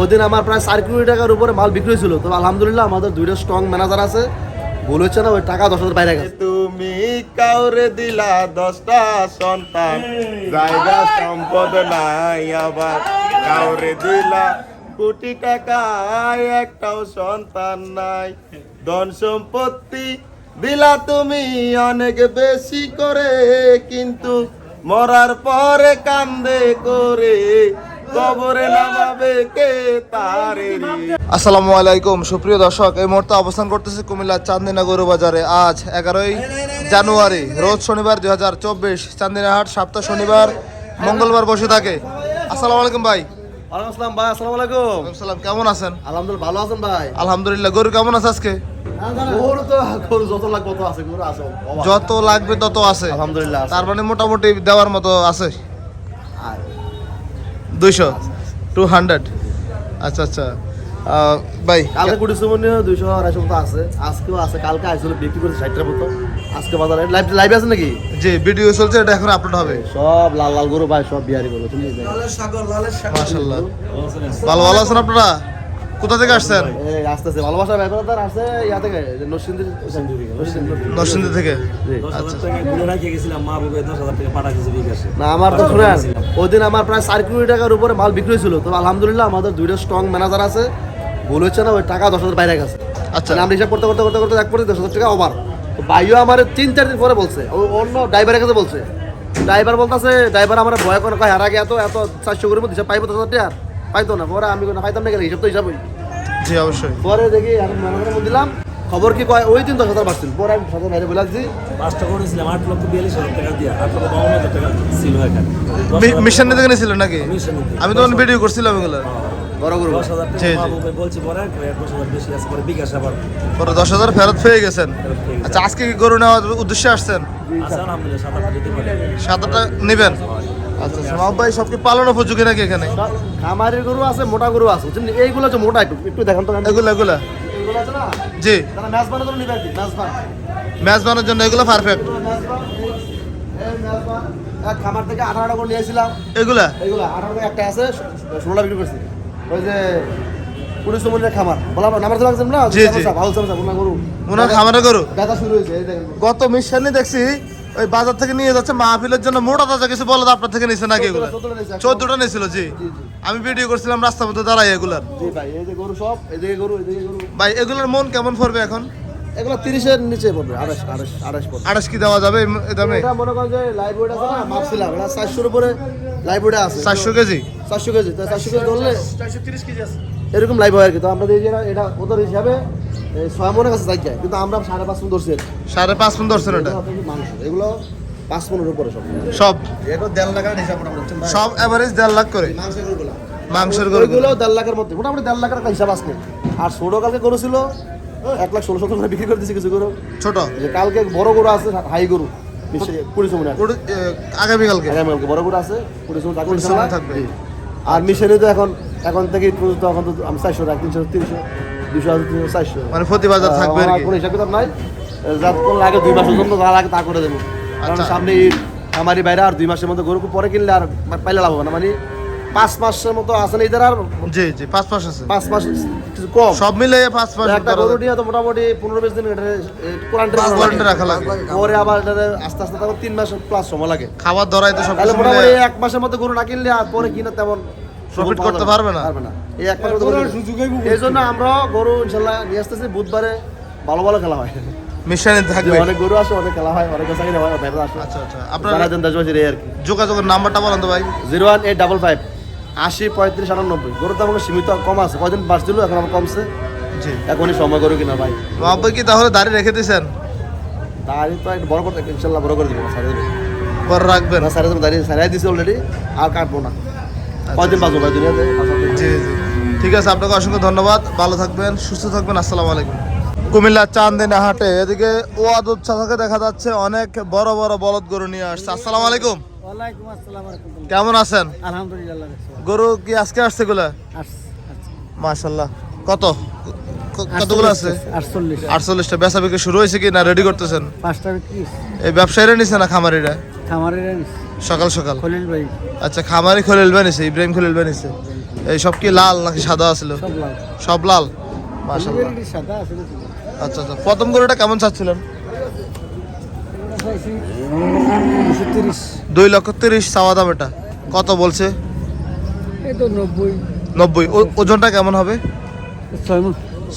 ওই দিন আমার প্রায় চার কোটি টাকার উপরে মাল বিক্রি হয়েছিল। তো আলহামদুলিল্লাহ আমাদের দুইটা স্ট্রং ম্যানেজার আছে। ভুল না, ওই টাকা দশ হাজার বাইরে গেছে। তুমি কাউরে দিলা দশটা সন্তান, জায়গা সম্পদ নাই আবার। কাউরে দিলা কোটি টাকা একটাও সন্তান নাই। ধন সম্পত্তি দিলা তুমি অনেক বেশি করে, কিন্তু মরার পরে কান্দে করে কবরে নামাবে কে তারে আসসালামু আলাইকুম সুপ্রিয় দর্শক এই মুহূর্তে অবস্থান করতেছি কুমিল্লার চান্দিনা গরু বাজারে। আজ এগারোই জানুয়ারি রোজ শনিবার দুই হাজার চব্বিশ চান্দিনাহাট সপ্তাহ শনিবার মঙ্গলবার বসে থাকে। আসসালামু আলাইকুম ভাই। আসসালাম ভাই আসসালামু আলাইকুম। সালাম কেমন আছেন? আলহামদুলিল্লাহ ভালো আছেন ভাই। আলহামদুলিল্লাহ গরু কেমন আছে আজকে? গরু তো গরু যত লাগবে তত আছে গরু আছে অভাব। যত লাগবে তত আছে। আলহামদুলিল্লাহ তার মানে মোটামুটি দেওয়ার মতো আছে। দুইশো টু হান্ড্রেড আচ্ছা আচ্ছা। ভাই কালকে কুড়ি সুমনি দুইশো আড়াইশো মতো আছে। আজকেও আছে। কালকে আসলে বিক্রি করেছে ষাটটার মতো। আজকে বাজারে। লাইভ লাইভ আছে নাকি? যে ভিডিও চলছে এটা এখন আপলোড হবে। সব লাল লাল গরু ভাই সব বিহারি গরু। তুমি মাশাল্লাহ ভালো ভালো আছেন আপনারা? কোথা থেকে আসছেন? এই আসতেছে। ভালোবাসা ব্যাপার আছে ইয়া থেকে নরসিংদী থেকে। জি। আচ্ছা। না আমার তো শুনেন ওই দিন আমার প্রায় চার কোটি টাকার উপরে মাল বিক্রি হয়েছিল। তো আলহামদুলিল্লাহ আমাদের দুইটা স্ট্রং ম্যানেজার আছে। ভুল হচ্ছে না ওই টাকা দশ হাজার বাইরে গেছে। আচ্ছা। মানে আমরা হিসাব করতে করতে করতে করতে এক পরে দশ হাজার টাকা ওভার তো ভাইও আমার তিন চার দিন পরে বলছে। অন্য ড্রাইভারের কাছে বলছে। ড্রাইভার বলতেছে ড্রাইভার আমার ভয় করে কয় হারা এত এত চারশো করে মধ্যে পাইবো দশ হাজার টাকা? পাইতো না পরে আমি কোনো পাইতাম না গেলে হিসাব তো হিসাবই। জি অবশ্যই। পরে দেখি আমি ম্যানেজারের মধ্যে দিলাম খবর কি কয়? ওই দিন দশ হাজার পাচ্ছিল পরে আমি সাথে বাইরে বলে আসছি। পাঁচটা করেছিলাম আট লক্ষ বিয়াল্লিশ হাজার টাকা দিয়ে। আট লক্ষ বাউন্ন হাজার টাকা ছিল এখানে। মিশন থেকে নিয়েছিলেন নাকি? মিশন আমি তখন ভিডিও করছিলাম এগুলো। দশ হাজার ফেরত পেয়ে গেছেন। আচ্ছা আজকে কি গরু নেওয়ার উদ্দেশ্যে আসছেন? আছে আলহামদুলিল্লাহ সাত আট দিতে পারে। সাতটা নেবেন? আচ্ছা সোমাব ভাই সব কি পালন উপযোগী নাকি এখানে? খামারের গরু আছে মোটা গরু আছে বুঝছেন? এইগুলো হচ্ছে মোটা একটু একটু দেখান তো এগুলো এগুলা। এগুলো আছে না? জি। তারা ম্যাচ বানানোর জন্য নিবে আর কি? ম্যাচ বান ম্যাচ বানানোর জন্য এগুলো পারফেক্ট ম্যাচ বান এই ম্যাচ বান খামার থেকে আঠারোটা করে নিয়েছিলাম। এগুলা? এইগুলো আঠারো একটা আছে ষোলোটা বিক্রি করছি। ওই যে পুলিশ খামার। বলা নাম্বার তো লাগছেন না? জি, জি। ভালো চলছে গরু। ওনার খামারে গরু? ব্যথা শুরু হয়েছে এই দেখেন। গত মিশনে দেখছি ওই বাজার থেকে নিয়ে যাচ্ছে মাহফিলের জন্য। মোটা তাজা কিছু বলদ আপনার থেকে নিছে নাকি এগুলো? চোদ্দটা নিয়েছে, নিয়েছিল জি। আমি ভিডিও করছিলাম রাস্তার মধ্যে দাঁড়াই এগুলার। ভাই এই যে গরু সব এদিকে গরু এদিকে গরু। ভাই এগুলোর মন কেমন পড়বে এখন? এগুলো তিরিশের নিচে পড়বে আড়াইশ আড়াইশ আড়াইশ পড়বে। আড়াইশ কি দেওয়া যাবে? এই- এই দামে? এটা মনে করেন যে লাইভ ওয়েট আছে না মাপছিলাম এটা চারশোর উপরে লাইভ ওয়েট আছে। চারশো কেজি? চারশো কেজি তো চারশো কেজি ধরলে এরকম লাইভ হয় আর কি। তো আমরা দেখি এটা- ওদের হিসাবে ছয় মনের কাছে থাকি যায়। কিন্তু আমরা সাড়ে পাঁচ মন ধরছি সাড়ে পাঁচ পনেরো ধরছেন এটা? মাংস। এগুলো পাঁচ মনের উপরে সব। সব? এটা দেড় লাখের হিসাব সব এভারেজ দেড় লাখ করে? মাংসের গরুগুলো? মাংসের দেড় লাখের মধ্যে। মোটামুটি দেড় লাখের একটা হিসাব আসছে আর ষোলো কালকে গরু ছিল এক লাখ ষোলো করে বিক্রি করে দিয়েছি কিছু গরু। ছোট? যে কালকে বড় গরু আছে হাই গরু। আগামীকালকে? আগামীকালকে বড় গরু আছে। থাকবে। আর মিশনে তো এখন এখন থেকে পর্যন্ত এখন তো আমি চারশো রাখ তিনশো তিনশো দুশো তিনশো চারশো। মানে প্রতি বাজার থাকবে আর কোনো হিসাব কিতাব নাই। যাত কোন লাগে দুই মাসের জন্য যা লাগে তা করে দেবো। কারণ আচ্ছা। সামনে ঈদ আমারই বাইরে আর দুই মাসের মধ্যে গরু পরে কিনলে আর পাইলে লাভ হবে না। মানে পাঁচ মাসের মতো আছে না এদের আর? জি জি পাঁচ পাঁচ আছে। পাঁচ মাস কিছু কম। সব মিলে পাঁচ পাঁচ একটা গরু নিয়ে তো মোটামুটি পনেরো বিশ দিন এটা কোয়ারেন্টাইন রাখা লাগে। পরে আবার এটা আস্তে আস্তে তখন তিন মাস প্লাস সময় লাগে। খাবার ধরাই তো সব মোটামুটি এক মাসের মধ্যে গরু না কিনলে আর পরে কিনে তেমন পাওয়া করতে পারবে না? পারবে না। এই এক মাসের মধ্যে এই জন্য আমরা গরু ইনশাল্লাহ নিয়ে আসতেছি বুধবারে ভালো ভালো খেলা হয়। মিশনে থাকবে। অনেক গরু আসে অনেক খেলা হয় অনেক চাকরি হয় ব্যবসা আসে। আচ্ছা আচ্ছা। আপনার জানা দেন দেশবাসীর আর কি। যোগাযোগের নাম্বারটা বলেন তো ভাই। Zero one eight double five আশি পঁয়ত্রিশ আটানব্বই। গরুর দাম সীমিত কম আছে। কদিন বাড়ছিল এখন আমার কমছে। জি। এখনই সময় গরু কিনা ভাই। মহাব্বই কি তাহলে দাঁড়িয়ে রেখে দিয়েছেন দাঁড়ি তো একটু বড় করতে ইনশাল্লাহ বড় করে দিব বড় রাখবেন। না সাড়ে দেবো দিছি অলরেডি আর কাটবো না। কয়দিন বাঁচবো ভাই দুনিয়াতে? জি জি। ঠিক আছে আপনাকে অসংখ্য ধন্যবাদ। ভালো থাকবেন সুস্থ থাকবেন আসসালামু আলাইকুম। কুমিল্লা চান্দিনা হাটে এদিকে ওয়াদুদ চাচাকে দেখা যাচ্ছে অনেক বড় বড় বলদ গরু নিয়ে আসছে। আসসালামু আলাইকুম। কেমন আছেন? আলহামদুলিল্লাহ গরু কি আজকে আসছে গুলা মাশাল্লাহ কত? কতগুলো আছে? আটচল্লিশটা। বেচা বিক্রি শুরু হয়েছে কি না রেডি করতেছেন? পাঁচটা বিক্রি এই ব্যবসায়ীরা নিছে না খামারিরা? খামারের সকাল সকাল? খলিল ভাই। আচ্ছা খামারি খলিল বানিয়েছে ইব্রাহিম খলিল বানিয়েছে এই সব কি লাল নাকি সাদা ছিল সব লাল। আছে আচ্ছা আচ্ছা। প্রথম গরুটা কেমন চাচ্ছিলেন? দুই লক্ষ তিরিশ চাওয়া দাম এটা। কত বলছে? নব্বই। ওজনটা কেমন হবে?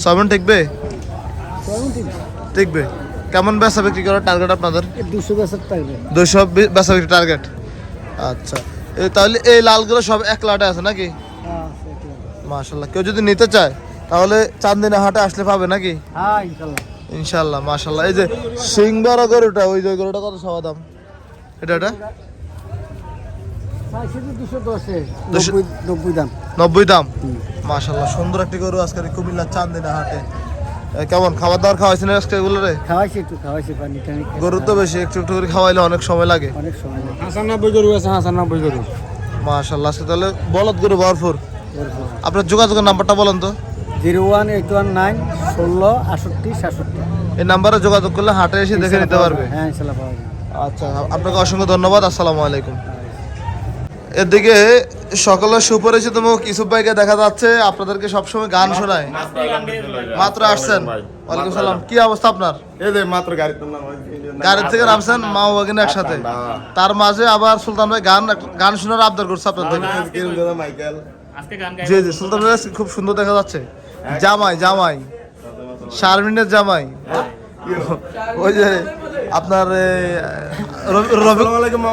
ছয় মন টিকবে। টিকবে। কেমন বেচা বিক্রি করার টার্গেট আপনাদের? দুশো বেসার থাকবে দুইশো বেচা বিক্রি টার্গেট আচ্ছা। এই তাহলে এই লালগুলো সব এক লাটে আছে নাকি মাশাল্লাহ কেউ যদি নিতে চায় তাহলে চান্দিনা হাটে আসলে পাবে নাকি? হ্যাঁ ইনশাল্লাহ মাশাল্লাহ এই যে সিংবারা গরুটা ওই যে গরুটা কত সওয়া দাম? এটা এটা? নব্বই দাম। মাশাল্লাহ সুন্দর একটি গরু আজকে এই কুমিল্লা চান্দিনা হাটে। কেমন খাবার দাবার খাওয়াইছেন আজকে এগুলো রে খাওয়াইছি একটু খাওয়াইছি পানি টানি। গরু তো বেশি একটু একটু করে খাওয়াইলে অনেক সময় লাগে। অনেক সময় লাগে। হাসানাব্বই গরু আছে হাসানাব্বই গরু। মাশাল্লাহ আজকে তাহলে বলদ গরু ভরপুর। আপনার যোগাযোগের নাম্বারটা বলেন তো। Zero one eight one nine ষোলো আটষট্টি সাতষট্টি। এই নাম্বারে যোগাযোগ করলে হাটে এসে দেখে নিতে পারবে। হ্যাঁ ইনশাল্লাহ পাওয়া যাবে আচ্ছা আপনাকে অসংখ্য ধন্যবাদ আসসালামু আলাইকুম। এদিকে সকালে সুপরিচিতম ইসুফ ভাইকে দেখা যাচ্ছে। আপনাদেরকে সবসময় গান শোনায়। মাত্র আসছেন। ওয়ালাইকুম সালাম। কি অবস্থা আপনার? এই যে মাত্র গাড়ি থেকে নামছেন মা ও বাগিনা একসাথে। তার মাঝে আবার সুলতান ভাই গান গান শোনার আবদার করছে আপনার থেকে জি জি সুলতান ভাই খুব সুন্দর দেখা যাচ্ছে। জামাই জামাই। শারমিনের জামাই। ওই যে আপনার।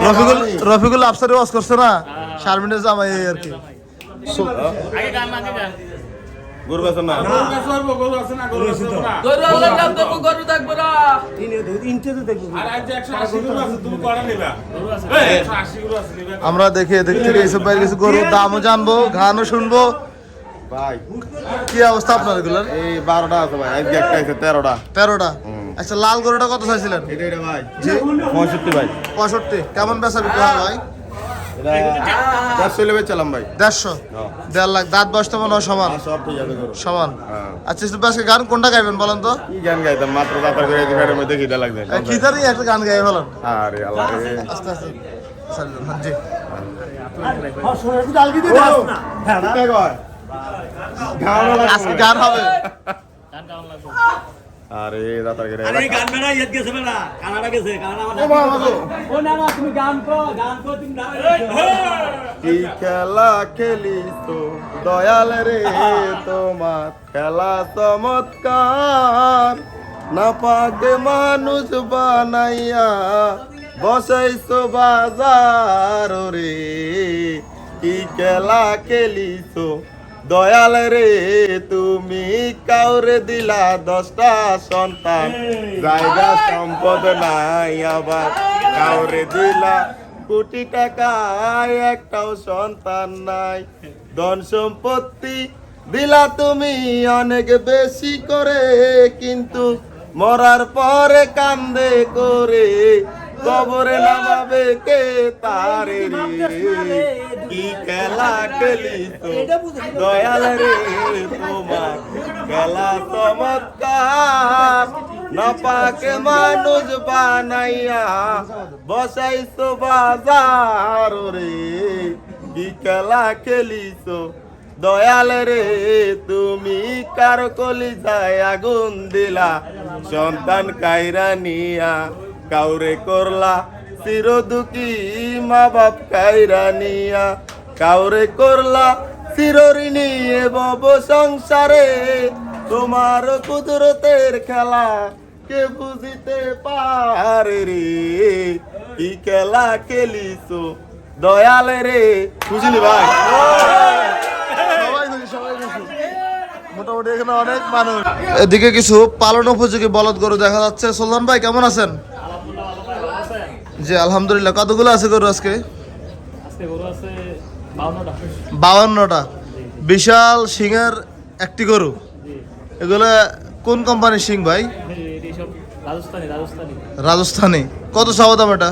রফিকুল রফিকুল আফসারি ওয়াজ করছে না? শারমিনের জামাই আর কি। গরু না? আমরা দেখি এদিক থেকে এইসব বাইরে কিছু গরুর দামও জানব গানও শুনব। ভাই কি অবস্থা আপনার এগুলোর? এই বারোটা আছে ভাই আজকে একটা আছে তেরোটা। তেরোটা? আচ্ছা লাল গরুটা কত চাইছিলেন? এটা এটা ভাই। পঁয়ষট্টি ভাই। পঁয়ষট্টি। কেমন বেচা বিক্রি হয় ভাই? দেড়শো দেড় লাখ। দাঁত বয়স তো মনে হয় সমান। আর সব ঠিক আছে গরু। সমান। হ্যাঁ। আচ্ছা আজকে গান কোনটা গাইবেন বলেন তো? কি গান গাইতাম? মাত্র করে মধ্যে খিদা খিদারই একটা গান গাই আরে আল্লাহ আস্তে আস্তে। হ্যাঁ, জি। কোথায় কয়? ঘাড় লাগছে আজকে হয়। গান হবে। আরে দাতার করে আরে গান ইয়াদ গেছে কানাডা গেছে কানাডা আমার ও না না তুমি গান কো গান কো তুমি কি খেলা খেলিস তো? দয়াল রে তোমার খেলা চমৎকার। না পাকে মানুষ বানাইয়া বসাইছো বাজার রে। কি খেলা খেলিছো দয়াল রে, তুমি কাউরে দিলা দশটা সন্তান। জায়গা সম্পদ নাই আবার, কাউরে দিলা কোটি টাকায় একটাও সন্তান নাই। ধন সম্পত্তি দিলা তুমি অনেক বেশি করে, কিন্তু মরার পরে কান্দে করে কবরে নামাবে কে তারে রে? কি খেলা খেলি তো দয়াল রে, তোমার খেলা চমৎকার। না পাকে মানুষ বানাইয়া বসাইছো বাজার রে। কি খেলা খেলিছো? দয়াল রে, তুমি কার কলি যায় আগুন দিলা? সন্তান কাইরা নিয়া কাউরে করলা চির দুঃখী মা বাপ কাইরা নিয়া। কাউরে করলা চিরঋণী বব সংসারে। তোমার কুদরতের খেলা কে বুঝিতে পারে রে? কি খেলা খেলিছো? দয়াল রে। বুঝলি ভাই। মোটামুটি এখানে অনেক মানুষ। এদিকে কিছু পালন উপযোগী বলদ গরু দেখা যাচ্ছে। সুলতান ভাই, কেমন আছেন? জি আলহামদুলিল্লাহ কতগুলো আছে গরু আজকে? বাউন্নটা। বিশাল সিংয়ের একটি গরু। এগুলো কোন কোম্পানির সিং ভাই? রাজস্থানি কত চাওয়া দাম এটা?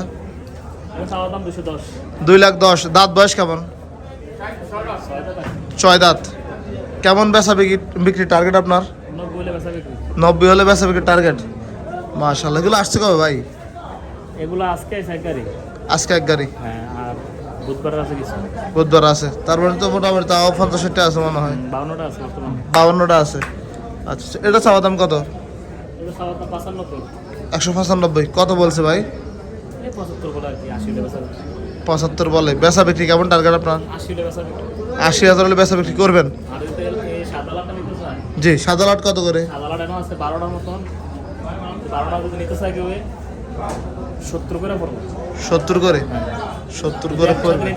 দুই লাখ দশ। দাঁত বয়স কেমন? ছয় দাঁত। কেমন বেচা বিক্রি টার্গেট আপনার? নব্বই হলে নব্বই বেচা বিক্রি টার্গেট মাশাল্লাহ এগুলো আসছে কবে ভাই? এগুলো আজকে এক গাড়ি? হ্যাঁ আর বুধবার আছে কিছু? বুধবার আছে। তারপরে তো মোটামুটি তাও পঞ্চাশ ষাটটা আছে মনে হয়। বাউন্নটা আছে বর্তমানে। বাউন্নটা আছে। আচ্ছা। এটা চাওয়া দাম কত? এটা একশো পঁচানব্বই। কত বলছে ভাই? পঁচাত্তর বলে বেচা বিক্রি। কেমন টার্গেট আপনার? আশি হাজার হলে বেচা বিক্রি করবেন? জি সাদা লাট কত করে? সাদা লাট এখন আছে বারোটার মতন। বারোটা যদি নিতে চায় কেউ সত্তর করে পড়ব। সত্তর করে? সত্তর করে পড়বে।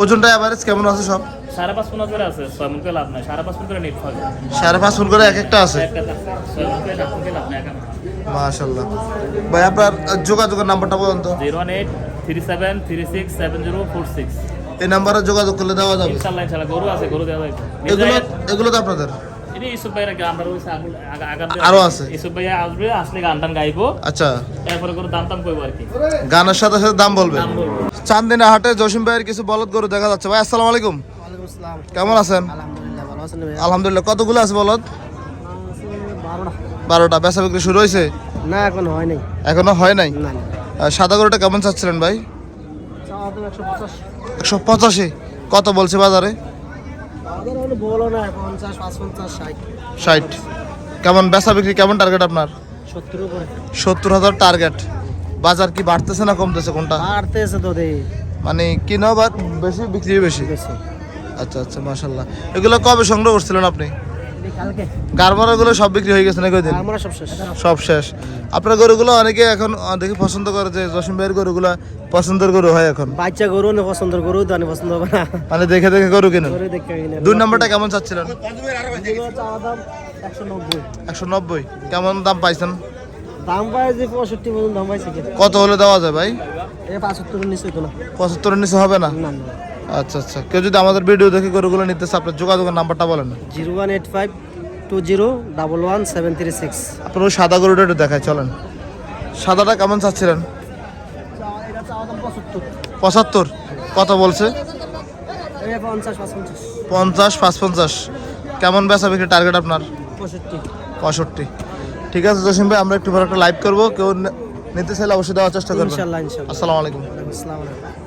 ওজনটা অ্যাভারেজ কেমন আছে সব? সাড়ে পাঁচ পনেরো করে আছে ছয় মন করে লাভ নাই। সাড়ে পাঁচ করে নিট পাবে। সাড়ে পাঁচ করে এক একটা আছে? মাশাল্লাহ ভাই আপনার যোগাযোগের নাম্বারটা বলুন তো। Zero one eight three seven three six seven zero four six. এই নাম্বারে যোগাযোগ করলে দেওয়া যাবে। গরু আছে গরু দেওয়া যাবে। এগুলো এগুলো তো আপনাদের। ইসুফ ভাইয়ের আগে আমরা রয়েছে আগুন- আগা- আগাম দিয়ে- আরও আছে? ইসুফ ভাইয়া আসবে আসলে গান টান গাইবো আচ্ছা এরপরে করে দাম টাম করব আর কি গানের সাথে সাথে দাম বলবেন দাম বলব চান্দিনা হাটে জসিম ভাইয়ের কিছু বলদ গরু দেখা যাচ্ছে ভাই আসসালামু আলাইকুম কেমন আছেন আলহামদুলিল্লাহ ভালো আছেন ভাই আলহামদুলিল্লাহ কতগুলো আছে বলদ বারোটা বেচা বিক্রি শুরু হয়েছে না এখন হয় নাই এখনও হয় নাই সাদা গরুটা কেমন চাচ্ছিলেন ভাই একশো পঁচাশি কত বলছে বাজারে বলো না পঞ্চাশ পাঁচ পঞ্চাশ ষাট। ষাট। কেমন বেচা বিক্রি কেমন টার্গেট আপনার? সত্তর হাজার টার্গেট বাজার কি বাড়তেছে না কমতেছে কোনটা? বাড়তেছে তো দেই। মানে কিনা বা বেশি বিক্রি বেশি? আচ্ছা আচ্ছা মাশাল্লাহ এগুলো কবে সংগ্রহ করছিলেন আপনি? গারমারাগুলো সব বিক্রি হয়ে গেছে না কয়দিন আমরা সব শেষ। আপনার গরুগুলো অনেকে এখন দেখি পছন্দ করে যে জসিম ভাইয়ের গরুগুলো পছন্দের গরু হয় এখন। বাচ্চা গরু না পছন্দ গরু আমি পছন্দ হবে না। মানে দেখে দেখে গরু কিনেন। কিনে দুই নম্বরটা কেমন চাচ্ছিলেন? একশো নব্বই। কেমন দাম পাইছেন? দাম পায় পঁয়ষট্টি পর্যন্ত দাম পাইছে কত হলে দেওয়া যায় ভাই? তো না। পঁচাত্তরের নিচে হবে না? আচ্ছা আচ্ছা। কেউ যদি আমাদের ভিডিও দেখে গরুগুলো নিতে চায় আপনার যোগাযোগের নাম্বারটা বলেন zero one eight five two zero double one seven three six আপনার ওই সাদা গরুটা একটু দেখায় চলেন। সাদাটা কেমন চাচ্ছিলেন? পঁচাত্তর। কত বলছে? পঞ্চাশ পাঁচ পঞ্চাশ। কেমন বেচা বিক্রি টার্গেট আপনার? পঁয়ষট্টি। ঠিক আছে জসিম ভাই আমরা একটু একটা লাইভ করব। কেউ নিতে চাইলে অবশ্যই দেওয়ার চেষ্টা ইনশাল্লাহ। আসসালামু আলাইকুম। আসসালামু আলাইকুম।